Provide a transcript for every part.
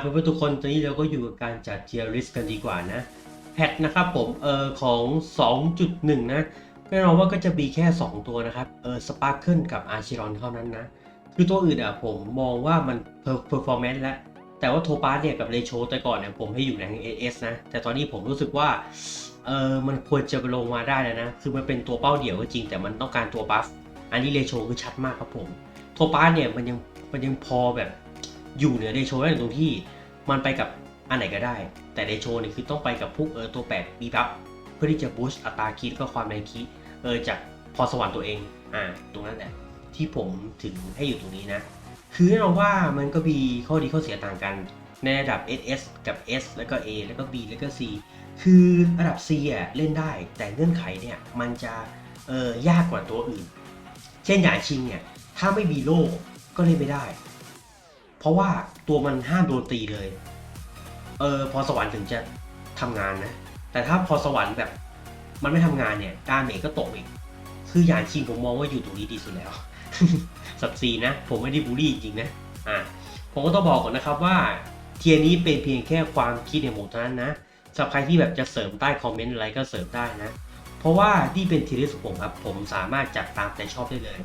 เพื่อนๆทุกคนตอนนี้เราก็อยู่กับการจัดเทียริสกันดีกว่านะแพทนะครับผมเออของ 2.1 นะแน่นอนว่าก็จะมีแค่ 2 ตัวนะครับเออสปาร์เคิลกับอาร์ชิรอนเท่านั้นนะ คือตัวอื่นอะผมมองว่ามันเพอร์ฟอร์แมนซ์แล้วแต่ว่าโทปาสเนี่ยกับเลโชแต่ก่อนเนี่ยผมให้อยู่ในเอสนะ แต่ตอนนี้ผมรู้สึกว่าเออมันควรจะลงมาได้แล้วนะ คือมันเป็นตัวเป้าเดี่ยวก็จริง แต่มันต้องการตัวบัฟ อันนี้เลโชคือชัดมากครับผม โทปาสเนี่ยมันยังมันยังพอแบบ อยู่เหนือเลโชได้ตรงที่มันไปกับอันไหนก็ได้ แต่เลโชเนี่ยคือต้องไปกับพวกเออตัว8บีบัฟเพื่อที่จะบูสต์อัตราคิดก็ความแรงคิดเออจากพรสวรรค์ตัวเองอ่าตรงนั้นแหละที่ผมถึงให้อยู่ตรงนี้นะ คือแน่นอนว่ามันก็มีข้อดีข้อเสียต่างกัน ในระดับ SS กับ S แล้วก็ A แล้วก็ B แล้วก็ C คือระดับ C อะเล่นได้แต่เงื่อนไขเนี่ยมันจะเออยากกว่าตัวอื่น เช่นหยาชิงเนี่ยถ้าไม่มีโล่ก็เล่นไม่ได้ เพราะว่าตัวมันห้ามโดนตีเลย เออพอสวรรค์ถึงจะทำงานนะ แต่ถ้าพอสวรรค์แบบมันไม่ทำงานเนี่ยดาเมจก็ตกอีก คือหยาชิงผมมองว่าอยู่ตรงนี้ดีสุดแล้วสับซีนะ ผมไม่ได้บูลลี่จริงนะอ่าผมก็ต้องบอกก่อนนะครับว่าเทียนี้เป็นเพียงแค่ความคิดในผมเท่านั้นนะสำหรับใครที่แบบจะเสริมใต้คอมเมนต์อะไรก็เสริมได้นะ เพราะว่านี่เป็นทียร์ลิสผมครับ ผมสามารถจัดตามใจชอบได้เลย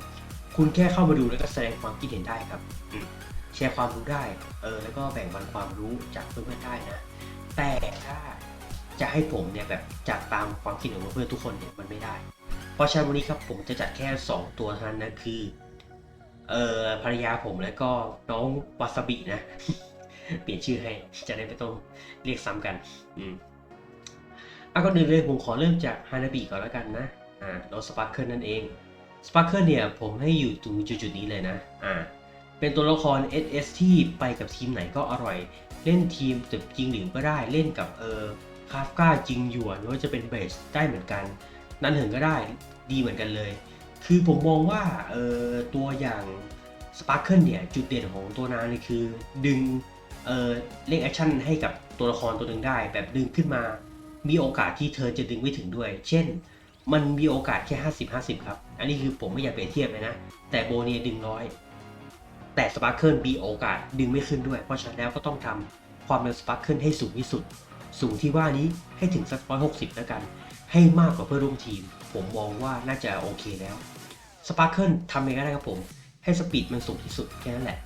คุณแค่เข้ามาดูแล้วก็แสดงความคิดเห็นได้ครับ แชร์ความรู้ได้ เออ แล้วก็แบ่งปันความรู้จากเพื่อนๆได้นะ แต่ถ้าจะให้ผมเนี่ยแบบจัดตามความคิดของเพื่อนๆทุกคนเนี่ยมันไม่ได้ เพราะฉะนั้นวันนี้ครับผมจะจัดแค่ 2 ตัวเท่านั้นนะคือ เอ่อภรรยาผมแล้วก็น้องวาซาบินะ เปลี่ยนชื่อให้จะได้ไม่ต้องเรียกซ้ำกัน อืมอะก็อื่นเลยผมขอเริ่มจากฮานาบิก่อนแล้วกันนะ อ่าน้องสปาร์เคิลนั่นเองสปาร์เคิลเนี่ยผมให้อยู่ตรงจุดๆนี้เลยนะ อ่า เป็นตัวละคร SS ที่ไปกับทีมไหนก็อร่อย เล่นทีมตึกจริงหลิวก็ได้เล่นกับเออคาฟก้าจริงหยวนหรือว่าจะเป็นเบสได้เหมือนกัน นั้นเหินก็ได้ดีเหมือนกันเลย คือผมมองว่าเออตัวอย่าง Sparkle เนี่ยจุดเด่นของตัวนางนี่คือดึงเออเล่นแอคชั่นให้กับตัวละครตัวหนึ่งได้ แบบดึงขึ้นมา มีโอกาสที่เธอจะดึงไม่ถึงด้วย เช่น มันมีโอกาสแค่ 50 50 ครับ อันนี้คือผมไม่อยากเปรียบเทียบเลยนะ แต่โบเนียดึงร้อย แต่ Sparkle มีโอกาสดึงไม่ขึ้นด้วย เพราะฉะนั้นแล้วก็ต้องทำความเร็ว Sparkle ให้สูงที่สุด สูงที่ว่านี้ให้ถึงสักร้อยหกสิบแล้วกัน ให้มากกว่าเพื่อนร่วมทีม ผมมองว่าน่าจะโอเคแล้วสปาร์เคิลทำเองก็ได้ครับผม ให้สปีดมันสูงที่สุดแค่นั้นแหละ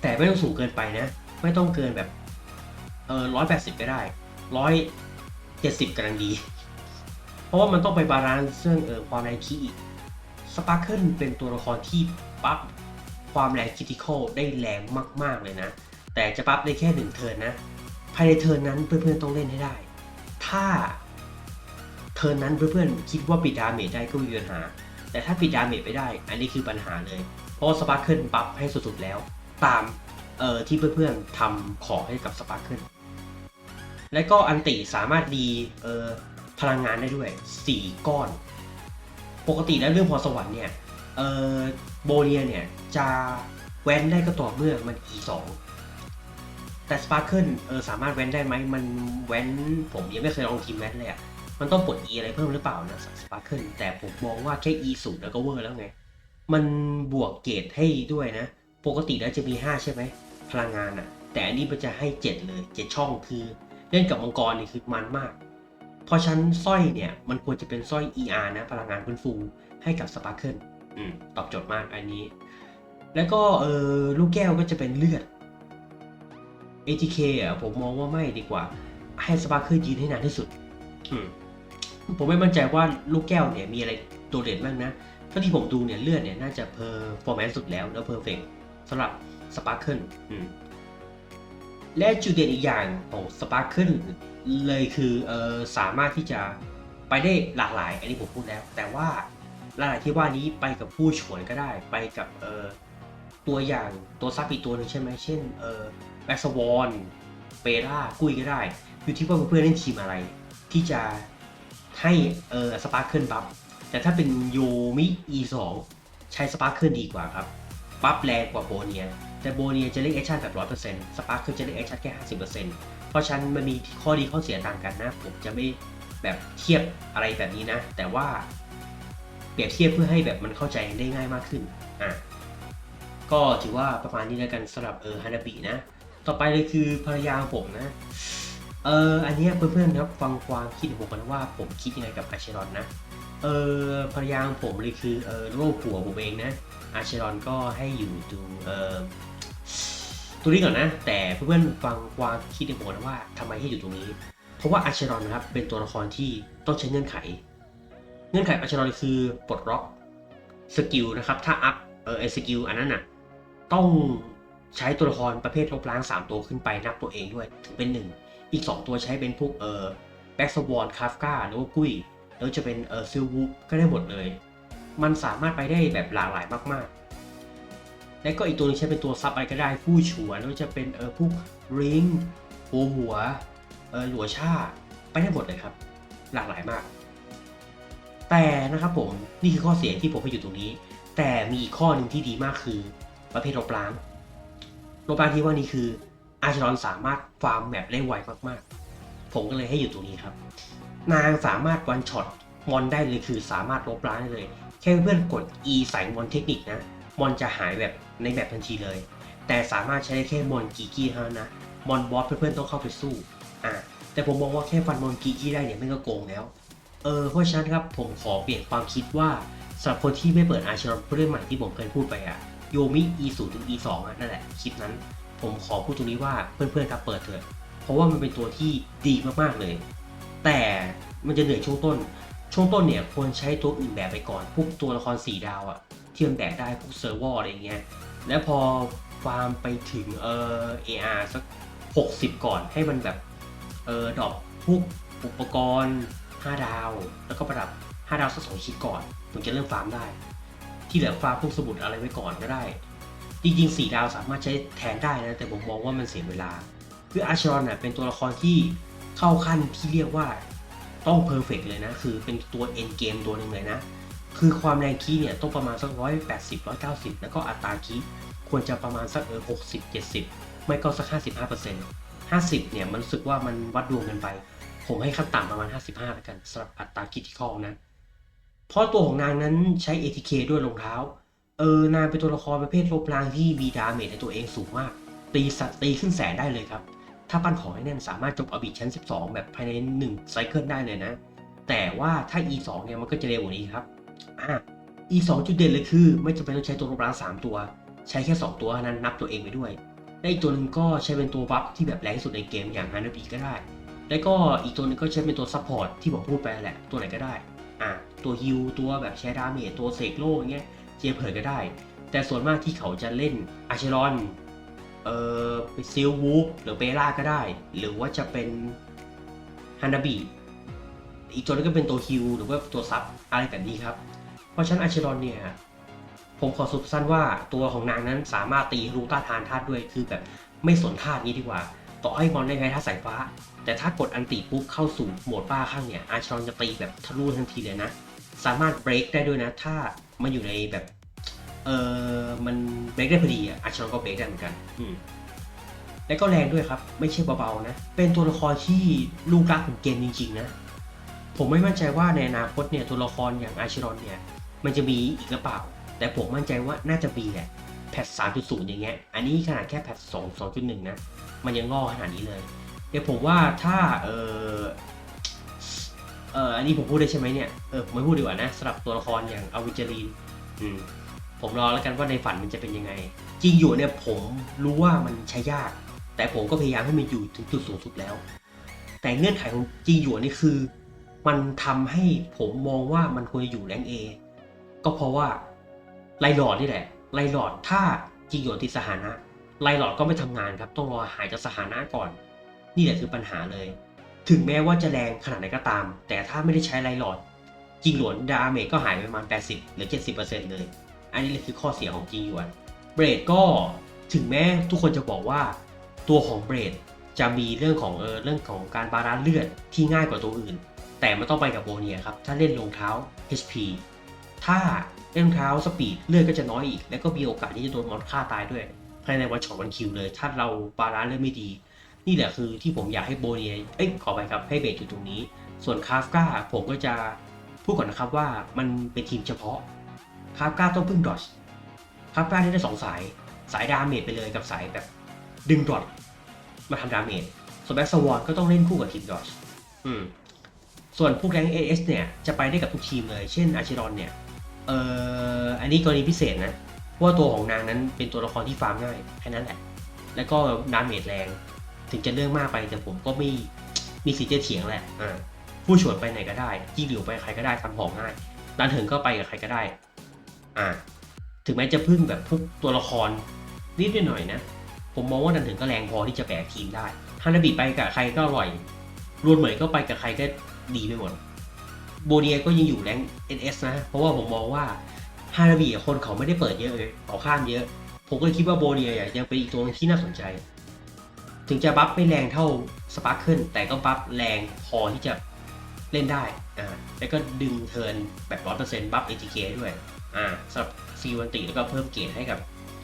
แต่ไม่ต้องสูงเกินไปนะ ไม่ต้องเกินแบบเออร้อยแปดสิบก็ได้ร้อยเจ็ดสิบกำลังดี เพราะว่ามันต้องไปบาลานซ์เรื่องเออความแรงคีอีกสปาร์เคิลเป็นตัวละครที่ปั๊บ ความแรงคิติคอลได้แรงมาก ๆ เลยนะ แต่จะปั๊บได้แค่หนึ่งเทิร์นนะ ภายในเทิร์นนั้นเพื่อนๆต้องเล่นให้ได้ ถ้าเทิร์นนั้นเพื่อนๆคิดว่าปิดดาเมจได้ก็ไม่มีปัญหา แต่ถ้าปิดดาเมจไม่ได้ อันนี้คือปัญหาเลย เพราะสปาร์เคิลบัฟให้สุดๆแล้ว ตามเอ่อที่เพื่อนๆทำขอให้กับสปาร์เคิลและก็อันติสามารถดีเอ่อพลังงานได้ด้วย 4 ก้อน ปกติแล้วเรื่องพรสวรรค์เนี่ย เอ่อโบเนียเนี่ย จะแว้นได้ก็ต่อเมื่อมัน E2 แต่ Sparkle เออสามารถแว้นได้ไหมมันแว้นผมยังไม่เคยลองทีมแว้นเลยอะมันต้องปลด E อะไรเพิ่มหรือเปล่านะ Sparkle แต่ผมมองว่าแค่ E สูงแล้วก็เวอร์แล้วไง มันบวกเกรดให้ด้วยนะ ปกติแล้วจะมี 5 ใช่ไหม พลังงานอะแต่อันนี้มันจะให้ 7 เลย 7 ช่องคือ เล่นกับมังกรนี่คือมันมาก เพราะชั้นสร้อยเนี่ย มันควรจะเป็นสร้อย ER นะ พลังงานฟื้นฟูให้กับ Sparkle อืมตอบโจทย์มากอันนี้ แล้วก็เออลูกแก้วก็จะเป็นเลือด ATK อะผมมองว่าไม่ดีกว่า ให้สปาร์เคิลยืนให้นานที่สุด อืมผมไม่มั่นใจว่าลูกแก้วเนี่ยมีอะไรโดดเด่นบ้างนะเท่าที่ผมดูเนี่ยเลือดเนี่ยน่าจะเพอร์ฟอร์แมนซ์สุดแล้วแล้วเพอร์เฟกสำหรับสปาร์เคิลอืมและจุดเด่นอีกอย่างของสปาร์เคิลเลยคือเออสามารถที่จะไปได้หลากหลาย อันนี้ผมพูดแล้ว แต่ว่า หลากหลายที่ว่านี้ไปกับผู้ฉวนก็ได้ ไปกับเออตัวอย่างตัวซับอีกตัวหนึ่งใช่ไหมเช่นเออแบ็กสวอนเปร่ากุยก็ได้ อยู่ที่ว่าเพื่อนเล่นทีมอะไร ที่จะให้เออสปาร์เคิลบัฟแต่ถ้าเป็นโยมิ E2 ใช้สปาร์เคิลดีกว่าครับบัฟแรงกว่าโบเนียแต่โบเนียจะเล่นแอคชั่นแบบ100%สปาร์เคิลจะเล่นแอคชั่นแค่50%เพราะฉะนั้นมันมีข้อดีข้อเสียต่างกันนะ ผมจะไม่แบบเทียบอะไรแบบนี้นะ แต่ว่า เปรียบเทียบเพื่อให้แบบมันเข้าใจได้ง่ายมากขึ้นอะก็ถือว่าประมาณนี้แล้วกันสำหรับเออฮานาบินะ ต่อไปเลยคือภรรยาผมนะเอออันนี้เพื่อนๆครับฟังความคิดผมกันว่าผมคิดยังไงกับอาเชรอนนะเออภรรยาของผมเลยคือเออโรคผัวผมเองนะ อาเชรอนก็ให้อยู่ตรงเออตัวนี้ก่อนนะ แต่เพื่อนๆฟังความคิดของผมนะว่าทำไมให้อยู่ตรงนี้ เพราะว่าอาเชรอนนะครับเป็นตัวละครที่ต้องใช้เงื่อนไข เงื่อนไขอาชรอนคือปลดล็อกสกิลนะครับ ถ้าอัพเออไอสกิลอันนั้นน่ะต้องใช้ตัวละครประเภทลบล้าง 3 ตัวขึ้นไปนับตัวเองด้วยถึงเป็น 1 อีก 2 ตัวใช้เป็นพวกเออแบ็กสวอนคาฟกาหรือว่ากุ้ย แล้วจะเป็นเออซิลวูก็ได้หมดเลย มันสามารถไปได้แบบหลากหลายมากๆ และก็อีกตัวหนึงใช้เป็นตัวซับอะไรก็ได้ผู้ฉวนแล้วจะเป็นเออพวกริงโอหัวเออหลัวชาไปได้หมดเลยครับ หลากหลายมาก แต่นะครับผมนี่คือข้อเสียที่ผมให้อยู่ตรงนี้ แต่มีอีกข้อหนึ่งที่ดีมากคือ ประเภทลบล้างลบล้างที่ว่านี้คืออาชรอนสามารถฟาร์มแมปได้ไวมากๆ ผมก็เลยให้อยู่ตรงนี้ครับ นางสามารถวันช็อตมอนได้เลยคือสามารถลบล้างได้เลย แค่เพื่อนกด E ใส่มอนเทคนิคนะ มอนจะหายแบบในแบบทันทีเลย แต่สามารถใช้ได้แค่มอนกีกี้เท่านั้นนะ มอนบอสเพื่อนๆต้องเข้าไปสู้ อ่าแต่ผมมองว่าแค่ฟันมอนกีกี้ได้เนี่ยไม่ก็โกงแล้ว เออเพราะฉะนั้นครับผมขอเปลี่ยนความคิดว่าสำหรับคนที่ไม่เปิดอาชรอนผู้เล่นใหม่ที่ผมเคยพูดไปอะโยมิ E 0ถึง E 2อะนั่นแหละคลิปนั้น ผมขอพูดตรงนี้ว่าเพื่อนๆครับเปิดเถอะ เพราะว่ามันเป็นตัวที่ดีมากๆเลย แต่มันจะเหนื่อยช่วงต้น ช่วงต้นเนี่ยควรใช้ตัวอื่นแบบไปก่อนพวกตัวละครสีดาวอะที่มันแบกได้พวกเซอร์ฟเวอร์อะไรเงี้ยแล้วพอฟาร์มไปถึงเออ AR สัก 60 ก่อนให้มันแบบเออดรอปพวกอุปกรณ์ 5 ดาว แล้วก็ประดับ 5 ดาวสักสองชิ้นก่อนถึงจะเริ่มฟาร์มได้ ที่เหลือฟาร์มพวกสมุดอะไรไว้ก่อนก็ได้ จริงๆ 4 ดาวสามารถใช้แทนได้นะแต่ผมมองว่ามันเสียเวลา คืออาชรอนน่ะเป็นตัวละครที่เข้าขั้นที่เรียกว่าต้องเพอร์เฟกเลยนะ คือเป็นตัวเอ็นเกมตัวหนึ่งเลยนะ คือความแรงคีเนี่ยต้องประมาณสักร้อยแปดสิบร้อยเก้าสิบแล้วก็อัตราคีควรจะประมาณสักเออหกสิบเจ็ดสิบไม่ก็สักห้าสิบห้าเปอร์เซ็นต์ห้าสิบเนี่ยมันรู้สึกว่ามันวัดดวงกันไป ผมให้ขั้นต่ำประมาณห้าสิบห้าแล้วกันสำหรับอัตราคิดที่ข้อนะ เพราะตัวของนางนั้นใช้ ATK ด้วยรองเท้า เออนางเป็นตัวละครประเภทลบล้างที่มีดาเมจในตัวเองสูงมาก ตีสัตว์ตีขึ้นแสนได้เลยครับ ถ้าปั้นของให้แน่นสามารถจบอบิชั้น 12 แบบภายใน1ไซเคิลได้เลยนะ แต่ว่าถ้า E2 เนี่ยมันก็จะเร็วกว่านี้ครับอะ E2 จุดเด่นเลยคือ ไม่จำเป็นต้องใช้ตัวลบล้าง3 ตัว ใช้แค่ 2 ตัวนั้นนับตัวเองไปด้วยและอีกตัวหนึ่งก็ใช้เป็นตัวบัฟที่แบบแรงที่สุดในเกมอย่างฮานาบิก็ได้ แล้วก็อีกตัวหนึงก็ใช้เป็นตัวซัพพอร์ตที่ผมพูดไปแหละ ตัวไหนก็ได้ อะ ตัวฮิลตัวแบบแชร์ดาเมจตัวเสกโลอย่างเงี้ยเจเผยก็ได้ แต่ส่วนมากที่เขาจะเล่นอาเชรอน เอ่อซิลวูฟหรือเปล่าก็ได้ หรือว่าจะเป็นฮานาบิอีกตัวนึงก็เป็นตัวฮิลหรือว่าตัวซับอะไรแบบนี้ครับ เพราะฉะนั้นอาเชรอนเนี่ยผมขอสรุปสั้นว่าตัวของนางนั้นสามารถตีรู้ต้าทานธาตุด้วยคือแบบไม่สนธาตุนี้ดีกว่า ต่อให้มอนได้แพ้ธาตุสายฟ้า แต่ถ้ากดอันติปุ๊บเข้าสู่โหมดบ้าข้างเนี่ยอาชอนจะตีแบบทะลุทันทีเลยนะ สามารถเบรกได้ด้วยนะ ถ้ามันอยู่ในแบบเออมันเบรกได้พอดีอะอาชอนก็เบรกได้เหมือนกัน อืมและก็แรงด้วยครับ ไม่ใช่เบาๆนะ เป็นตัวละครที่ลูกรักของเกมจริงๆนะ ผมไม่มั่นใจว่าในอนาคตเนี่ยตัวละครอย่างอาชิรอนเนี่ย มันจะมีอีกหรือเปล่า แต่ผมมั่นใจว่าน่าจะมีแหละแพท3.0อย่างเงี้ย อันนี้ขนาดแค่แพท2 2.1นะ มันยังงอขนาดนี้เลย เดี๋ยวผมว่าถ้าเออเอออันนี้ผมพูดได้ใช่ไหมเนี่ย เออผมไม่พูดดีกว่านะสำหรับตัวละครอย่างอวิจารีนอืมผมรอแล้วกันว่าในฝันมันจะเป็นยังไง จริงอยู่เนี่ยผมรู้ว่ามันใช้ยาก แต่ผมก็พยายามให้มันอยู่ถึงจุดสูงสุดแล้ว แต่เงื่อนไขของจริงอยู่นี่คือ มันทำให้ผมมองว่ามันควรจะอยู่แรงเอก็เพราะว่าไลหลอดนี่แหละไลหลอดถ้าจริงอยู่ติดสถานะไลหลอดก็ไม่ทำงานครับ ต้องรอหายจากสถานะก่อน นี่แหละคือปัญหาเลย ถึงแม้ว่าจะแรงขนาดไหนก็ตาม แต่ถ้าไม่ได้ใช้ไลหลอดจริงหลวนดาเมจก็หายไปประมาณ 80 หรือ 70%เลย อันนี้เลยคือข้อเสียของจีหยวน เบรดก็ถึงแม้ทุกคนจะบอกว่าตัวของเบรดจะมีเรื่องของเออเรื่องของการบาลานซ์เลือดที่ง่ายกว่าตัวอื่น แต่มันต้องไปกับโบเนียครับ ถ้าเล่นรองเท้า HP ถ้าเล่นรองเท้าสปีดเลือดก็จะน้อยอีก แล้วก็มีโอกาสที่จะโดนมอนฆ่าตายด้วยภายในวันช็อตวันคิวเลย ถ้าเราบาลานซ์เลือดไม่ดี นี่แหละคือที่ผมอยากให้โบเนียเอ้ยขอไปครับให้เบรดอยู่ตรงนี้ ส่วนคาฟกาผมก็จะพูดก่อนนะครับว่ามันเป็นทีมเฉพาะคาร์ก้าต้องพึ่งดอชคาฟ้านี่ได้สองสาย สายดาเมจไปเลยกับสายแบบดึงดอทมาทำดาเมจส่วนแบ็กสวอตก็ต้องเล่นคู่กับทีมดอทอืมส่วนพวกแรงเอสเนี่ยจะไปได้กับทุกทีมเลย เช่นอาชิรอนเนี่ยเอ่ออันนี้กรณีพิเศษนะเพราะว่าตัวของนางนั้นเป็นตัวละครที่ฟาร์มง่ายแค่นั้นแหละ แล้วก็ดาเมจแรง ถึงจะเรื่องมากไปแต่ผมก็ไม่มีสิทธิ์จะเถียงแหละอ่าผู้ฉวนไปไหนก็ได้ยี่หลิวไปกับใครก็ได้ทำของง่ายดันเถิงก็ไปกับใครก็ได้ อ่า ถึงแม้จะพึ่งแบบพวกตัวละครนิดหน่อยนะ ผมมองว่าดันเถิงก็แรงพอที่จะแบกทีมได้ฮานาบิไปกับใครก็อร่อยรวนเหมยก็ไปกับใครก็ดีไปหมด โบเนียก็ยังอยู่แรง NS นะ เพราะว่าผมมองว่าฮานาบิคนเขาไม่ได้เปิดเยอะเลยเขาข้ามเยอะ ผมก็เลยคิดว่าโบเนียยังเป็นอีกตัวหนึงที่น่าสนใจ ถึงจะบัฟไม่แรงเท่าสปาร์คเคิลแต่ก็บัฟแรงพอที่จะเล่นได้อ่าแล้วก็ดึงเทิร์นแบบร้อยเปอร์เซ็นต์บัฟ ATK ด้วยอ่าสำหรับซีวันติแล้วก็เพิ่มเกรดให้กับ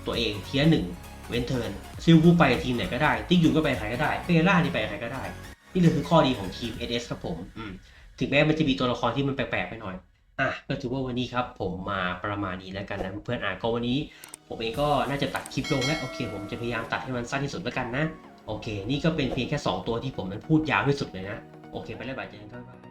ตัวเองเทียร์หนึ่งเว้นเทิร์นซิลวูไปทีมไหนก็ได้ ติ๊กยูก็ไปใครก็ได้เปล่านี่ไปใครก็ได้ นี่เลยคือข้อดีของทีม NS ครับผมอืมถึงแม้มันจะมีตัวละครที่มันแปลกๆไปหน่อยอะก็ถือว่าวันนี้ครับผมมาประมาณนี้แล้วกันนะเพื่อนอะก็วันนี้ ผมเองก็น่าจะตัดคลิปลงแล้วโอเค ผมจะพยายามตัดให้มันสั้นที่สุดแล้วกันนะ โอเค นี่ก็เป็นเพียงแค่ 2 ตัวที่ผมนั้นพูดยาวที่สุดเลยนะ โอเค ไปแล้วบายเจอกันครับ